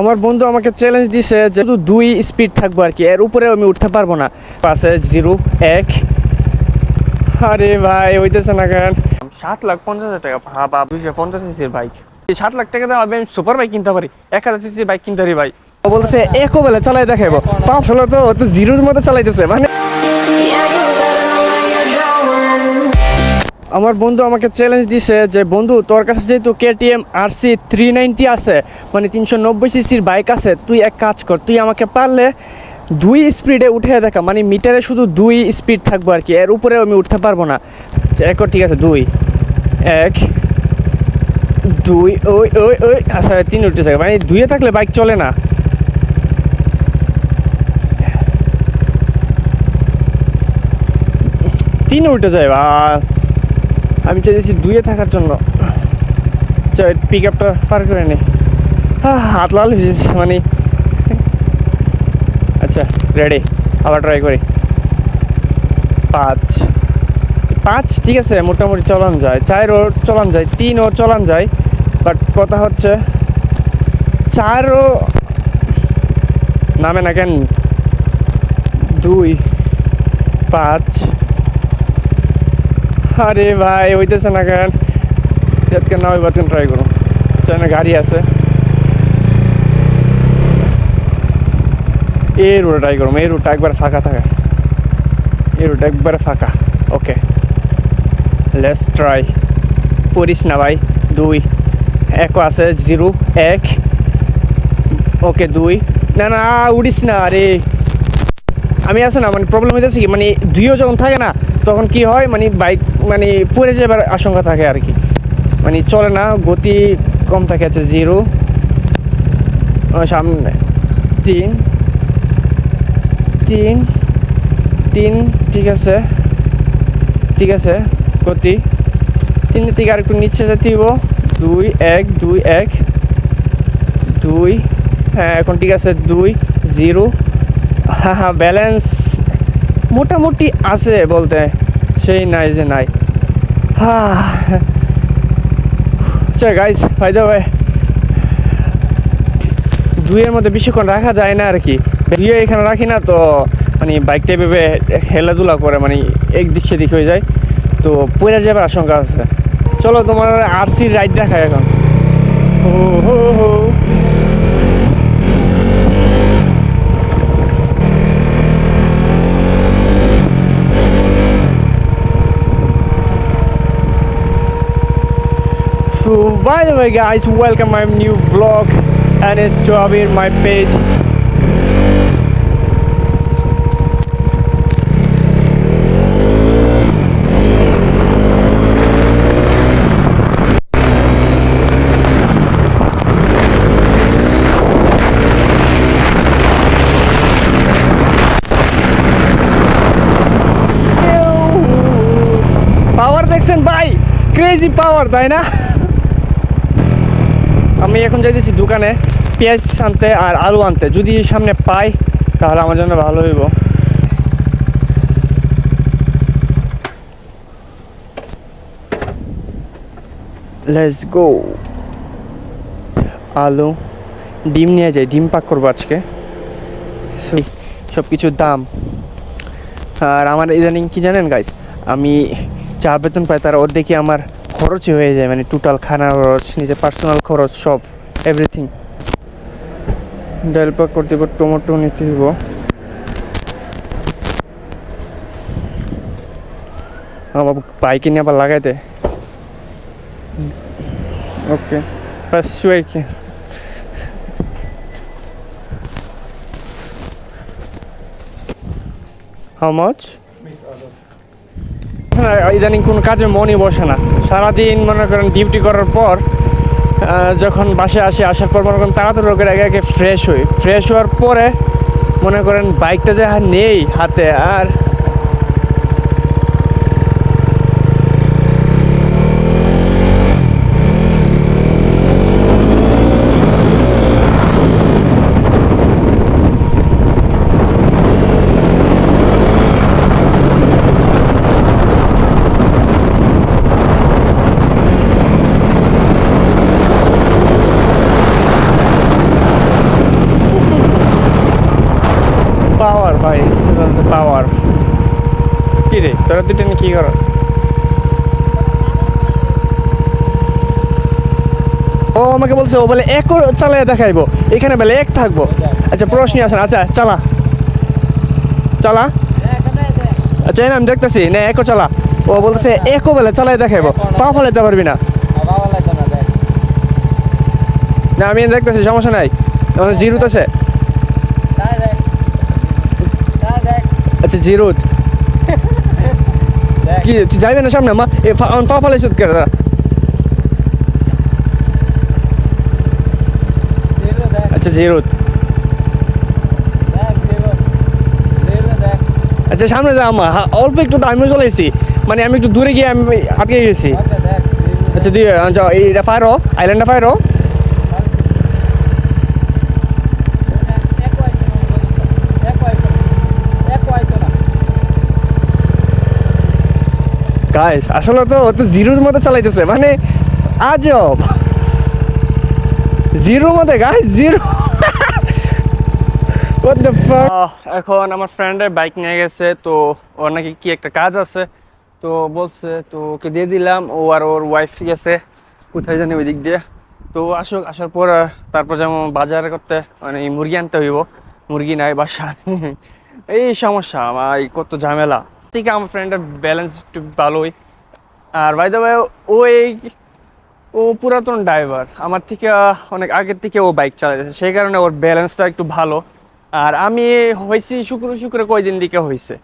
আমার বন্ধু আমাকে চ্যালেঞ্জ দিছে যে শুধু দুই স্পিড থাকব আর কি এর উপরে আমি উঠতে পারব না। পাশে জিরো এক। আরে ভাই হইতেছে না কেন? সাত লাখ পঞ্চাশ হাজার টাকা ভাবা দুইশো পঞ্চাশ সিসির বাইক এই সাত লাখ টাকা দিয়ে আমি সুপার বাইক কিনতে পারি এক হাজার সিসির বাইক কিনতে পারি ভাই। ও বলতেছে একো বেলা চালাই দেখাবো পাঁচ হলো তো তো জিরোর মতো চালাইতেছে মানে আমার বন্ধু আমাকে চ্যালেঞ্জ দিছে যে বন্ধু তোর কাছে যেহেতু KTM R C three ninety আছে মানে তিনশো নব্বই সিসির বাইক আছে তুই এক কাজ কর তুই আমাকে পারলে দুই স্পিডে উঠে দেখা মানে মিটারে শুধু দুই স্পিড থাকব আর কি এর উপরে আমি উঠতে পারব না। আচ্ছা, এক ঠিক আছে দুই এক দুই ওই ওই ওই আচ্ছা তিন উঠতে থাকে মানে দুইয়ে থাকলে বাইক চলে না। তিন উল্টে যায় বা আমি চাইছি দুইয়ে থাকার জন্য। পিক আপটা পার করে নি। হাত লাল হয়ে যাচ্ছে মানে। আচ্ছা রেডি আবার ট্রাই করি। পাঁচ। পাঁচ, ঠিক আছে, মোটামুটি চলান যায়। চার ও চলান যায় তিন ও চলান যায়। বাট কথা হচ্ছে, চারও নামে না কেন? দুই, পাঁচ। আরে ভাই, হইতেছে না কেন? যাতকে না ওইবার ট্রাই করো চাই না গাড়ি আছে। এই রুটে ট্রাই করো এই রুটটা একবার ফাঁকা থাকে। এই রুটটা একবারে ফাঁকা। ওকে লেটস ট্রাই পড়িস না ভাই। দুই। একও আছে, জিরো, এক। ওকে দুই। না না, উড়িস না, আরে। আমি আছে না মানে প্রবলেম হইতেছে কি মানে দুইও যখন থাকে না, তখন কি হয় মানে বাইক মানে পড়ে যাবার আশঙ্কা থাকে আর কি। মানে চলে না, গতি কম থাকে, আছে জিরো সামনে, তিন তিন তিন, ঠিক আছে ঠিক আছে, গতি। তিনের থেকে আর একটু নিচে যেতে হইব, দুই, এক দুই এক, দুই হ্যাঁ এখন ঠিক আছে, দুই জিরো হ্যাঁ হ্যাঁ ব্যালেন্স মোটামুটি আছে বলতে, সেই নাই যে নাই। হ্যাঁ। গাইস ভাই দা ভাই দুইয়ের মধ্যে বেশিক্ষণ রাখা যায় না আর কি। দুইয়ে এখানে রাখি না তো মানে বাইকটা ভেবে হেলাধুলা করে মানে এক দিক সেদিক হয়ে যায়। তো পড়ে যাবার আশঙ্কা আছে। চলো তোমার আরসির রাইড দেখায় এখন হো হো হো So by the way guys, welcome my new vlog and it's to Abir my page. পাওয়ার দেখছেন ভাই ক্রেজি পাওয়ার তাই না আমি এখন যাইতেছি দোকানে পেঁয়াজ আনতে আর আলু আনতে। যদি সামনে পাই, তাহলে আমার জন্য ভালো হইব। লেটস গো আলু, ডিম নিয়ে যাই। ডিম পাক করব আজকে। সব কিছুর দাম। আর আমার ইদানিং কি জানেন গাইস আমি যা বেতন পাই, তার অর্ধেকই আমার খরচই হয়ে যায় মানে টোটাল খানা খরচ নিজের পার্সোনাল খরচ সব এভরিথিং ডাল পাক করতে হবে টমেটো নিতে হইব। আমার বাইকে নিয়ে আবার লাগাইতে ওকে বাস শুয়ে কি মাচ না, ইদানিং কোনো কাজে মনই বসে না। সারাদিন মনে করেন ডিউটি করার পর যখন বাসে আসি, আসার পর মনে করেন তাড়াতাড়ি রোগের আগে আগে ফ্রেশ হই। ফ্রেশ হওয়ার পরে মনে করেন বাইকটা যে নেই হাতে, আর কি করস? ও আমাকে বলছে, ও বলে, এক চালাই দেখাইবো, এখানে বলে এক থাকব। আচ্ছা প্রশ্ন আসেন আচ্ছা চালা। চালা? আচ্ছা না আমি দেখতেছি, না, একো চালা। ও বলতেছে, একো বেলা চালাই দেখাইবো পা ফলাইতে পারবি না। না, আমি দেখতেছি, সমস্যা নাই। জিরুত আছে। আচ্ছা জিরুত। কি তুই যাইবে না সামনে মা? এ পা ফলাই সুদ করে দাঁড়া আচ্ছা জিরুত। আচ্ছা সামনে যা আমা অল্প একটু তো আমিও চলেছি মানে আমি একটু দূরে গিয়ে আমি আটকে গেছি। আচ্ছা আহ, যাও এইটা ফায়ারও আইল্যান্ডটা ফায়ারও গাইস আসলে তো ও তো জিরোর মতো চালাইতেছে মানে আজব। জিরোর মধ্যে গাইস জিরো। এখন আমার ফ্রেন্ডের বাইক নিয়ে গেছে, তো ওর নাকি কি একটা কাজ আছে। তো বলছে, তো ওকে দিয়ে দিলাম, ও আর ওর ওয়াইফ গেছে, কোথায় জানি ওই দিক দিয়ে। তো আসুক, আসার পর তারপর যেমন বাজার করতে মানে মুরগি আনতে হইব। মুরগি নাই, বাসা। এই সমস্যা আমার কত ঝামেলা। ঠিক আমার ফ্রেন্ডের ব্যালেন্স একটু ভালোই। আর বাই দ্য ও এই, ও পুরাতন ড্রাইভার আমার থেকে, অনেক আগের থেকে ও বাইক চালাইছে সেই কারণে ওর ব্যালেন্সটা একটু ভালো। আর আমি হয়েছি শুক্র শুক্র কয়দিন দিকে হয়েছে।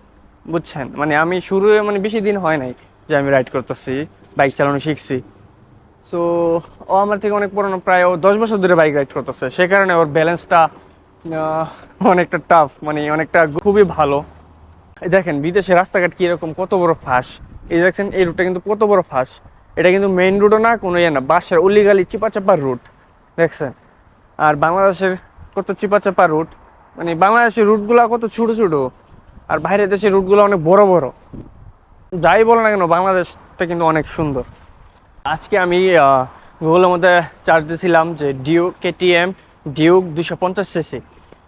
বুঝছেন? মানে আমি শুরু মানে বেশি দিন হয় নাই যে আমি রাইড করতেছি বাইক চালানো শিখছি। সো ও আমার থেকে অনেক পুরনো, প্রায় ও দশ বছর ধরে বাইক রাইড করতেছে। সে কারণে ওর ব্যালেন্সটা অনেকটা টাফ মানে অনেকটা খুবই ভালো। দেখেন, বিদেশে রাস্তাঘাট কীরকম, কত বড় ফাঁস। এই দেখছেন, এই রুটটা কিন্তু কত বড় ফাঁস। এটা কিন্তু মেইন রুটও না, কোনো ইয়ে না বাসের অলিগালি চিপা চাপা রুট দেখছেন? আর বাংলাদেশের কত চিপা চাপা রুট মানে বাংলাদেশের রুটগুলো কত ছোটো ছোটো, আর বাইরের দেশের রুটগুলো অনেক বড় বড়। যাই বলো না কেন, বাংলাদেশটা কিন্তু অনেক সুন্দর। আজকে আমি গুগলের মধ্যে চার্জ দিয়েছিলাম যে ডিউক কেটিএম ডিউক দুশো পঞ্চাশ সিসি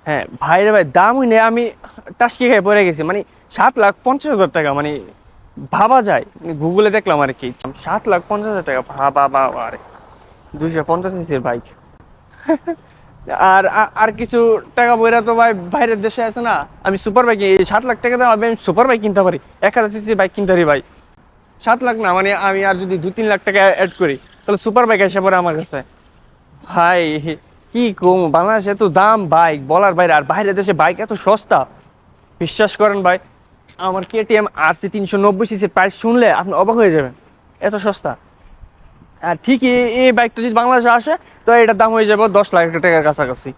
হ্যাঁ ভাইরে ভাই দামই নেই আমি টাস্কি খেয়ে পড়ে গেছি। মানে সাত লাখ পঞ্চাশ হাজার টাকা মানে ভাবা যায়। গুগলে দেখলাম আর কি, সাত লাখ পঞ্চাশ হাজার টাকা, ভাবা বাবা আরে। দুশো পঞ্চাশ সিসির বাইক। আর আর কিছু টাকা বইরা তো ভাই বাইরের দেশে আছে না, আমি সুপার বাইক এই সাত লাখ টাকা দাম আমি সুপার বাইক কিনতে পারি। এক হাজার সিসি বাইক কিনতে পারি ভাই। সাত লাখ না মানে আমি আর যদি দু, তিন লাখ টাকা অ্যাড করি, তাহলে সুপার বাইক এসে পড়ে আমার কাছে। ভাই, কি কম, বাংলাদেশে এত দাম বাইক বলার বাইরে, আর বাইরের দেশে বাইক এত সস্তা। বিশ্বাস করেন ভাই আমার কেটিএম আর সি তিনশো নব্বই সিসির প্রাইস শুনলে আপনি অবাক হয়ে যাবেন। এত সস্তা। আর ঠিকই এই বাইকটা যদি বাংলাদেশে আসে, তো এটার দাম হয়ে যাবে দশ লাখ টাকার কাছাকাছি।